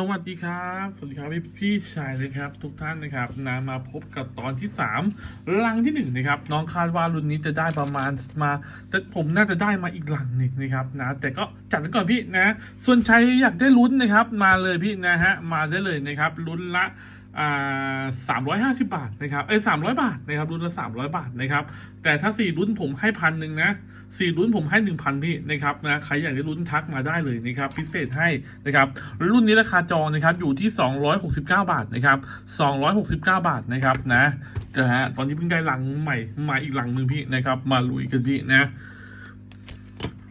สวัสดีครับ สวัสดีครับพี่พี่ชายนะครับ ทุกท่านนะครับนามาพบกับตอนที่สามลังที่หนึ่งนะครับน้องคาดว่ารุ่นนี้จะได้ประมาณมาแต่ผมน่าจะได้มาอีกหลังหนึ่งนะครับนะแต่ก็จัดก่อนพี่นะ ส่วนใครอยากได้ลุ้นนะครับ มาเลยพี่นะฮะมาได้เลยนะครับลุ้นละ สามร้อยห้าสิบาทนะครับเอ้สามร้อยบาทนะครับรุ่นละสามร้อยบาทนะครับ แต่ถ้าสี่รุ่นผมให้พันหนึ่งนะสี่รุ่นผมให้หนึ่งพันพี่นะครับนะใครอยากได้รุ่นทักมาได้เลยนะครับ พิเศษให้นะครับรุ่นนี้ราคาจองนะครับอยู่ที่สองร้อยหกสิบเก้าบาทนะครับสองร้อยหกสิบเก้าบาทนะครับนะนะฮะตอนนี้เพิ่งได้หลังใหม่มาอีกหลังหนึ่งพี่นะครับ มาลุยกันพี่นะ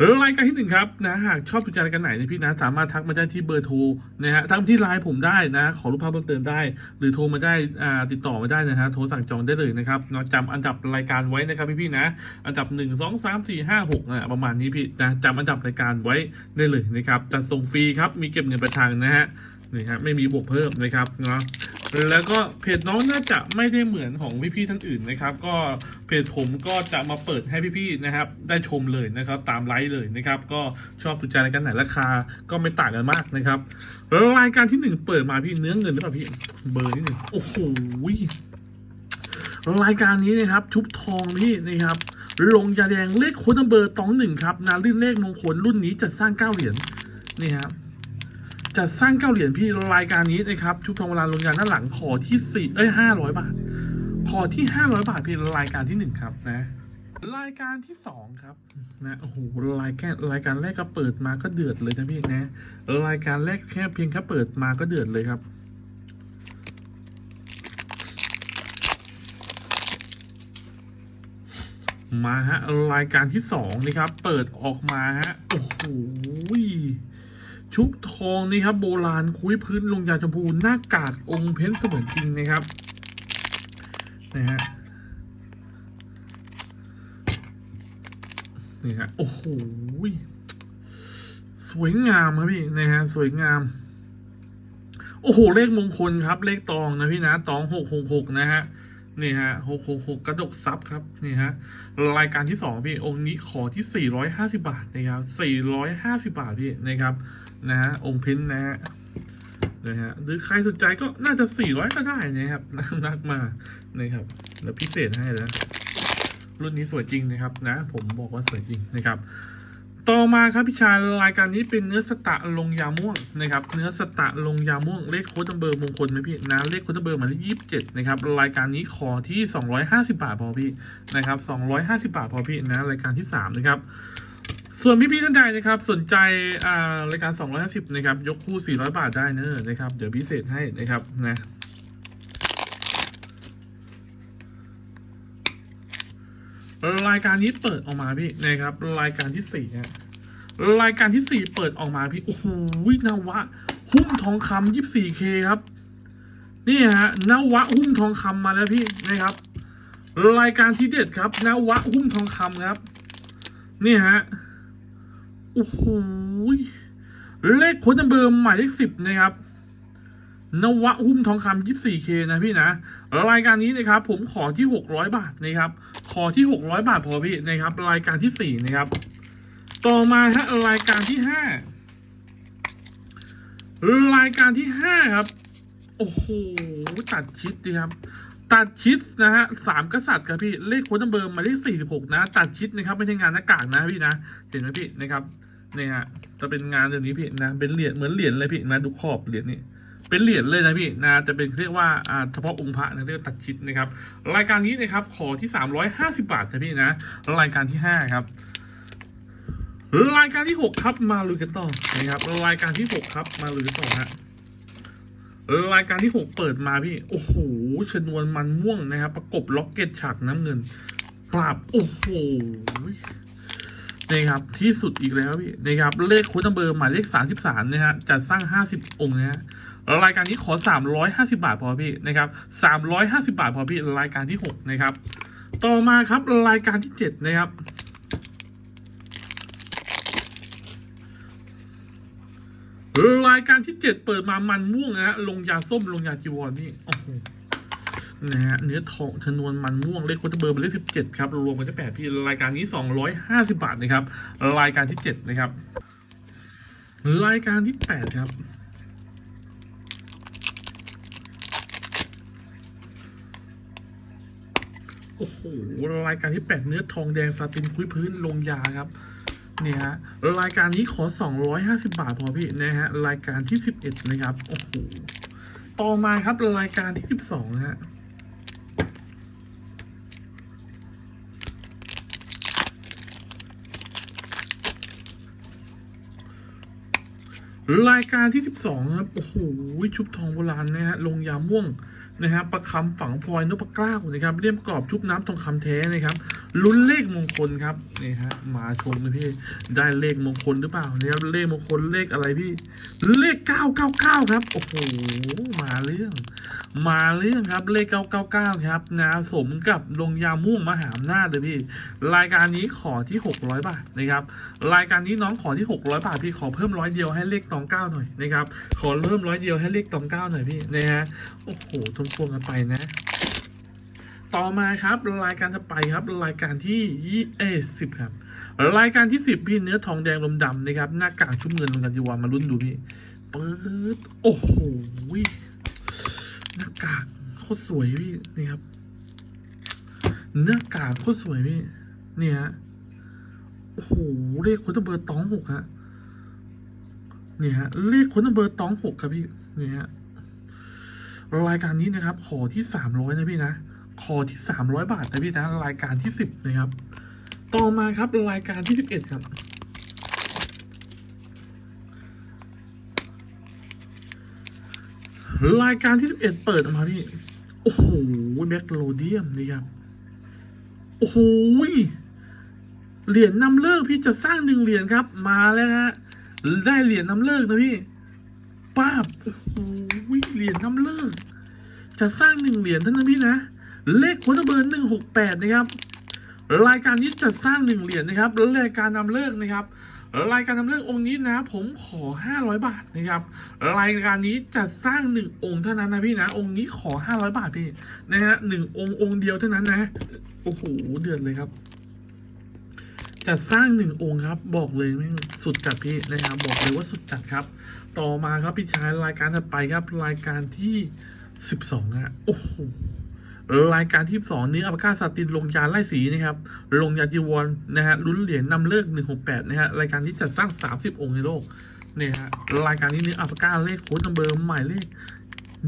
รายการที่หนึ่งครับนะหากชอบถูกใจรายการไหนนะพี่นะสามารถทักมาได้ที่เบอร์โทรนะฮะทั้งที่ไลน์ผมได้นะ ขอรูปภาพเพิ่มเติมได้ หรือโทรมาได้อ่าติดต่อมาได้นะฮะโทรสั่งจองได้เลยนะครับเนาะจำอันดับรายการไว้นะครับพี่พี่ๆนะ อันดับหนึ่งสองสามสี่ห้าหกนะประมาณนี้พี่นะจำอันดับรายการไว้ได้เลยนะครับจัดส่งฟรีครับมีเก็บเงินประทางนะฮะ นี่ฮะไม่มีบวกเพิ่มนะครับเนาะแล้วก็เพจน้องน่าจะไม่ได้เหมือนของพี่ๆท่านอื่นนะครับ ก็เพจผมก็จะมาเปิดให้พี่ๆนะครับ ได้ชมเลยนะครับ ตามไลฟ์เลยนะครับ ก็ชอบถูกใจรายการไหนราคาก็ไม่ต่างกันมากนะครับแล้วรายการที่หนึ่งเปิดมาพี่เนื้อเงินหรือเปล่าพี่เบอร์ที่หนึ่งโอ้โหรายการนี้นะครับ ชุบทองพี่นะครับลงยาแดงเลขโค้ดนัมเบอร์ตองหนึ่งครับนาลื่นเลขมงคลรุ่นนี้จัดสร้างเก้าเหรียญนี่ครับ จัดสร้างเก้าเหรียญพี่รายการนี้นะครับชุดทองเวลาลงยาด้านหลังขอที่สี่เอ้ยห้าร้อยบาท ขอที่ห้าร้อยบาทพี่รายการที่หนึ่งครับนะ รายการที่สองครับนะโอ้โหรายการรายการแรกก็เปิดมาก็เดือดเลยนะพี่นะ รายการแรกแค่เพียงแค่เปิดมาก็เดือดเลยครับมาฮะรายการที่สองนี่ครับ เปิดออกมาฮะโอ้โห ชุบทองนี่ครับโบราณคุ้ยพื้นลงยาชมพูหน้ากากองค์เพ้นเสมือนจริงนะครับนะฮะนี่ฮะโอ้โหสวยงามครับพี่นะฮะสวยงาม โอ้โหเลขมงคลครับ เลขตองนะพี่นะตองหกหกหกนะฮะนี่ฮะหกหกหกกระดกซับครับนี่ฮะรายการที่สองพี่องค์นี้ขอที่สี่ร้อยห้าสิบาทนะครับสี่ร้อยห้าสิบาทพี่นะครับ นะฮะองค์พ้นนะฮะนะฮะหรือใครสนใจก็น่าจะสี่ร้อยก็ได้นะครับนักมานะครับเดี๋ยวพิเศษให้แล้วรุ่นนี้สวยจริงนะครับนะ ผมบอกว่าสวยจริงนะครับ ต่อมาครับพี่ชายรายการนี้เป็นเนื้อสตะลงยาม่วงนะครับ เนื้อสตะลงยาม่วงเลขโค้ดนัมเบอร์มงคลไหมพี่นะเลขโค้ดนัมเบอร์หมายเลขยี่สิบเจ็ดนะครับรายการนี้ขอที่สองร้อยห้าสิบาทพอพี่นะครับสองร้อยห้าสิบาทพอพี่นะรายการที่สามนะครับ ส่วนพี่ๆท่านใดนะครับ สนใจอ่ารายการ 250 นะครับ ยกคู่ 400 บาทได้เนอะนะครับ เดี๋ยวพิเศษให้นะครับนะรายการนี้เปิดออกมาพี่นะครับ รายการที่สี่ฮะรายการที่สี่เปิดออกมาพี่โอ้โหนวะ หุ้มทองคำยี่สี่เคครับนี่ฮะนวะหุ้มทองคำมาแล้วพี่นะครับ รายการที่เด็ดครับนวะหุ้มทองคำครับ นี่ฮะ โอ้โหเลขโค้ดนัมเบอร์หมายเลขสิบนะครับ นวะหุ้มทองคำ 24K นะพี่นะรายการนี้นะครับ ผมขอที่600บาทนะครับ ขอที่600บาทพอพี่นะครับ รายการที่4นะครับ ต่อมาฮะรายการที่5รายการที่5ครับ โอ้โหตัดชิดดีครับ ตัดชิดนะฮะสามกษัตริย์ครับพี่เลขโค้ดนัมเบอร์มาเลข46นะตัดชิดนะครับไม่ใช่งานหน้ากากนะพี่นะเห็นไหมพี่นะครับเนี่ยฮะจะเป็นงานแบบนี้พี่นะเป็นเหรียญเหมือนเหรียญเลยพี่นะดูขอบเหรียญนี่เป็นเหรียญเลยนะพี่นะจะเป็นเรียกว่าอ่าเฉพาะองค์พระนะเรียกว่าตัดชิดนะครับรายการนี้นะครับขอที่ 350 บาทนะพี่นะรายการที่ 5 ครับ รายการที่ 6 ครับมาลุยกันต่อนะครับรายการที่ 6 ครับมาลุยกันต่อฮะ รายการที่ 6 เปิดมาพี่ โอ้โหชนวนมันม่วงนะครับ ประกบล็อกเก็ตฉากน้ำเงิน ปราบ โอ้โหนี่ครับที่สุดอีกแล้วพี่นะครับเลขโค้ดนัเบอร์หมายเลข 33นะฮะจัดสร้าง 50 องค์นะฮะรายการนี้ขอ 350 บาทพอพี่นะครับ350 บาทพอพี่รายการที่ 6 นะครับ ต่อมาครับรายการที่ 7 นะครับ รายการที่เจ็ดเปิดมามันม่วงนะฮะลงยาส้มลงยาจีวรนี่โอ้โหนะฮะเนื้อทองชนวนมันม่วงเลขควอเตเบอร์เป็นเลขสิบเจ็ดครับรวมกันจะแปดพี่รายการนี้สองร้อยห้าสิบาทนะครับ รายการที่เจ็ดนะครับ รายการที่แปดครับโอ้โหรายการที่แปดเนื้อทองแดงสาตินคุยพื้นลงยาครับ นี่ยฮะรายการนี้ขอ 250 บาทพอพี่นะฮะรายการที่ 11 นะครับโอ้โหต่อมาครับรายการที่ 12ฮะรายการที่ 12 ครับ โอ้โห ชุบทองโบราณนะฮะ ลงยาม่วงนะฮะประคำฝังพลอยนพเกล้านะครับเลี่ยมกรอบชุบน้ำทองคำแท้นะครับ ลุ้นเลขมงคลครับนี่ฮะมาชมเลยพี่ได้เลขมงคลหรือเปล่านะครับเลขมงคลเลขอะไรพี่เลข999ครับโอ้โหมาเรื่อง มาเรื่องครับเลข999ครับนะสมกับลงยาม่วงมหาอำนาจเลยพี่รายการนี้ขอที่600บาทนะครับรายการนี้น้องขอที่600บาทพี่ขอเพิ่มร้อยเดียวให้เลขตองเก้าหน่อยนะครับขอเพิ่มร้อยเดียวให้เลขตองเก้าหน่อยพี่นะฮะโอ้โหทนพวงกันไปนะ ต่อมาครับรายการถัดไปครับรายการที่ยี่เอสิบครับ รายการที่สิบพี่เนื้อทองแดงลมดำนะครับหน้ากากชุบเงินลงกันจีวามารุ่นดูพี่ปื๊ดโอ้โหหน้ากากโคตรสวยพี่นี่ครับหน้ากากโคตรสวยพี่นี่ฮะโอ้โหเลขคนตะเบอร์ตองหกฮะนี่ฮะเลขคนตะเบอร์ตองหกครับพี่นี่ฮะรายการนี้นะครับ ขอที่สามร้อยนะพี่นะ ขอที่สามร้อยบาทนะพี่นะรายการที่สิบนะครับ ต่อมาครับรายการที่สิบเอ็ดครับ รายการที่สิบเอ็ดเปิดออกมาพี่ โอ้โหแบ็คโลเดียมนี่ครับ โอ้โหเหรียญนำเลิกพี่จะสร้างหนึ่งเหรียญครับ มาแล้วฮะได้เหรียญนำเลิกนะพี่ป้าบโอ้โหเหรียญนำเลิกจะสร้างหนึ่งเหรียญท่านั้นพี่นะ เลขค้ดเบอร์หนึ่งหกแปดนะครับ รายการนี้จะสร้างหนึ่งเหรียญนะครับแล้วรายการนำเลิกนะครับ รายการนำเลิกองค์นี้นะผมขอห้าร้อยบาทนะครับ รายการนี้จะสร้างหนึ่งองค์เท่านั้นนะพี่นะ องค์นี้ขอห้าร้อยบาทพี่นะฮะหนึ่งองค์องค์เดียวเท่านั้นนะโอ้โหเดือดเลยครับจะสร้างหนึ่งองค์ครับบอกเลยไม่สุดจัดพี่นะครับบอกเลยว่าสุดจัดครับ ต่อมาครับพี่ชายรายการถัดไปครับรายการที่สิบสองอะโอ้โห รายการที่สองนี้อัปกาสตินลงยาไล่สีนะครับ ลงยาจีวรนะฮะลุ้นเหรียญนำเลิกหนึ่งหกแปดนะฮะรายการที่จัดสร้างสามสิบองค์ในโลกเนี่ยฮะรายการนี้เนื้ออัปกาเลขโค้ดนัมเบอร์หมายเลข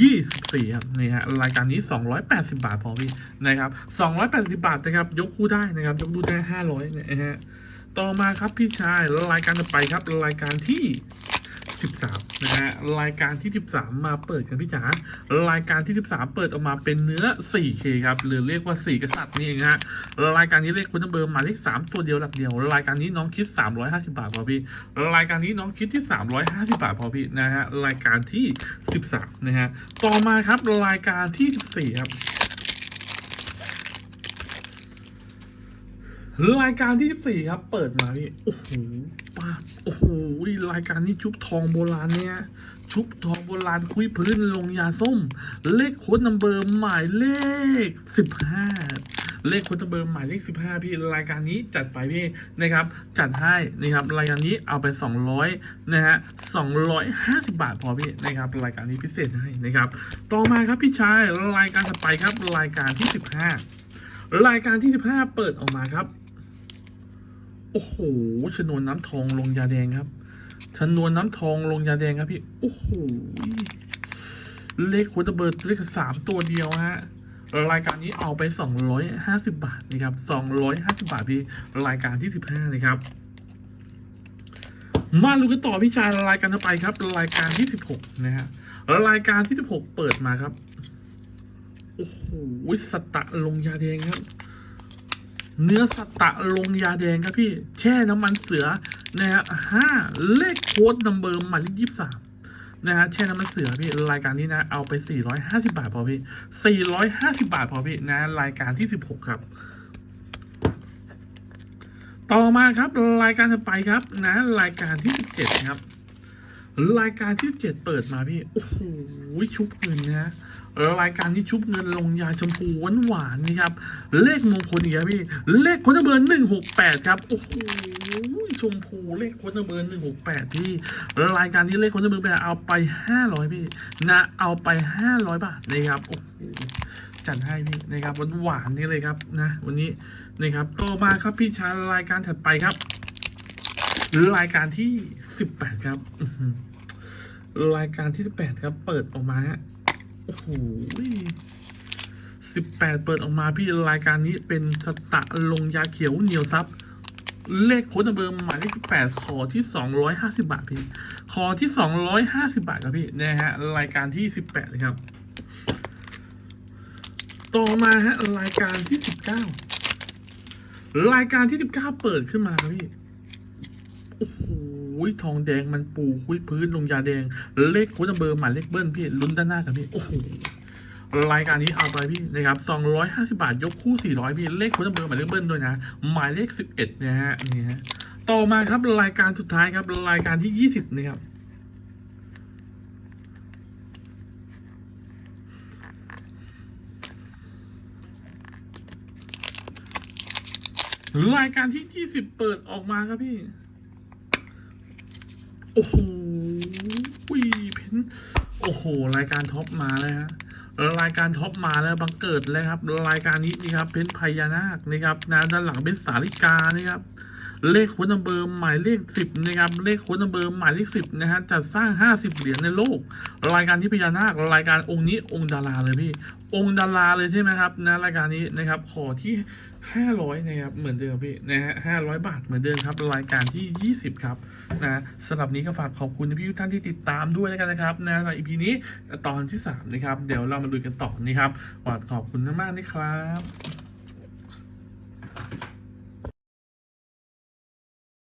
ยี่สิบสี่ครับนี่ฮะรายการนี้สองร้อยแปดสิบาทพอพี่นะครับสองร้อยแปดสิบาทนะครับ ยกคู่ได้นะครับ ยกดูได้ห้าร้อยนะฮะต่อมาครับพี่ชายรายการต่อไปครับรายการที่ 13นะฮะรายการที่ 13 มาเปิดกันพี่จ๋ารายการที่ 13 เปิดออกมาเป็นเนื้อ 4K ครับหรือเรียกว่า 4 กษัตริย์นี่เองฮะรายการนี้เลขคุณเบอร์มาเลข3ตัวเดียวหลักเดียว รายการนี้น้องคิด 350 บาทพอพี่รายการนี้น้องคิดที่ 350 บาทพอพี่นะฮะรายการที่ 13นะฮะต่อมาครับรายการที่ 14ครับ รายการที่14ครับ เปิดมาพี่โอ้โหป้าโอ้โหรายการนี้ชุบทองโบราณเนี่ยชุบทองโบราณคุยพื้นลงยาส้ม เลขโค้ดนัมเบอร์หมายเลข 15 เลขโค้ดนัมเบอร์หมายเลข 15 พี่รายการนี้จัดไปพี่นะครับ จัดให้นะครับรายการนี้เอาไป 200นะฮะ250 บาทพอพี่นะครับรายการนี้พิเศษให้นะครับ ต่อมาครับพี่ชายรายการถัดไปครับรายการที่ 15 รายการที่ 15 เปิดออกมาครับ โอ้โหชนวนน้ำทองลงยาแดงครับชนวนน้ำทองลงยาแดงครับพี่โอ้โหเลขโคตรเบิร์ดเลขสามตัวเดียวฮะรายการนี้เอาไปสองร้อยห้าสิบาทนะครับสองร้อยห้าสิบาทพี่รายการที่สิบห้านะครับ มาลูกันต่อพี่ชายรายการต่อไปครับ รายการที่สิบหกนะฮะรายการที่สิบหกเปิดมาครับ โอ้โหสตะลงยาแดงครับ เนื้อสตะลงยาแดงครับพี่ แช่น้ำมันเสือนะฮะห้าเลขโค้ดนัมเบอร์หมายเลขยี่สิบสามนะฮะแช่น้ำมันเสือพี่รายการนี้นะเอาไปสี่ร้อยห้าสิบาทพอพี่สี่ร้อยห้าสิบาทพอพี่นะรายการที่สิบหกครับ ต่อมาครับรายการต่อไปครับนะรายการที่สิบเจ็ดครับ รายการที่เจ็ดเปิดมาพี่ โอ้โหชุบเงินนะรายการที่ชุบเงินลงยาชมพูหวานหวานๆนี่ครับ เลขมงคลอีกครับพี่ เลขคนเบอร์หนึ่งหกแปดครับ โอ้โหชมพูเลขคนเบอร์หนึ่งหกแปดพี่ รายการนี้เลขคนเบอร์แปดเอาไปห้าร้อยพี่นะเอาไปห้าร้อยบาทนะครับโอ้โหจัดให้พี่นะครับหวานๆนี่เลยครับนะ วันนี้นะครับต่อมาครับพี่ชายรายการถัดไปครับ รายการที่สิบแปดครับรายการที่สิบแปดครับ เปิดออกมาฮะโอ้โหสิบแปดเปิดออกมาพี่รายการนี้เป็นสตะลงยาเขียวเหนียวซับเลขโค้ดเบอร์หมายเลขแปดขอที่สองร้อยห้าสิบาทพี่ขอที่สองร้อยห้าสิบาทครับพี่นะฮะรายการที่สิบแปดครับ ต่อมาฮะรายการที่สิบเก้ารายการที่สิบเก้าเปิดขึ้นมาครับพี่ โอ้โหทองแดงมันปูคุยพื้นลงยาแดง เลขโค้ดเบอร์หมายเลขเบิ้ลพี่ลุ้นด้านหน้าครับพี่โอ้โหรายการนี้เอาไปพี่นะครับ250 บาท ยกคู่ 400 พี่ เลขค้ดเบอร์หมายเลขเบิ้ลด้วยนะ หมายเลข 11 นะฮะนี่ฮะต่อมาครับรายการสุดท้ายครับ รายการที่ 20 นะครับ รายการที่ 20 เปิดออกมาครับพี่ โอ้โหเพนโอ้โห รายการท็อปมาเลยฮะรายการท็อปมาแล้วบังเกิดเลยครับ รายการนี้นี่ครับเป็นพญานาคนะครับนะด้านหลังเป็นสาลิกานะครับ เลขโค้ดนัมเบอร์หมายเลขสิบนะครับ เลขโค้ดนัมเบอร์หมายเลขสิบนะฮะจัดสร้างห้าสิบเหรียญในโลก รายการที่พญานาครายการองค์นี้องค์ดาราเลยพี่ องค์ดาราเลยใช่ไหมครับนะรายการนี้นะครับขอที่ห้าร้อยนะครับเหมือนเดิมพี่นะฮะห้าร้อยบาทเหมือนเดิมครับ รายการที่ยี่สิบครับนะสำหรับนี้ก็ฝากขอบคุณพี่ทุกท่านที่ติดตามด้วยแล้วกันนะครับนะในอีพีนี้ตอนที่สามนะครับ เดี๋ยวเรามาดูกันต่อนะครับหวัดขอบคุณมากๆนะครับ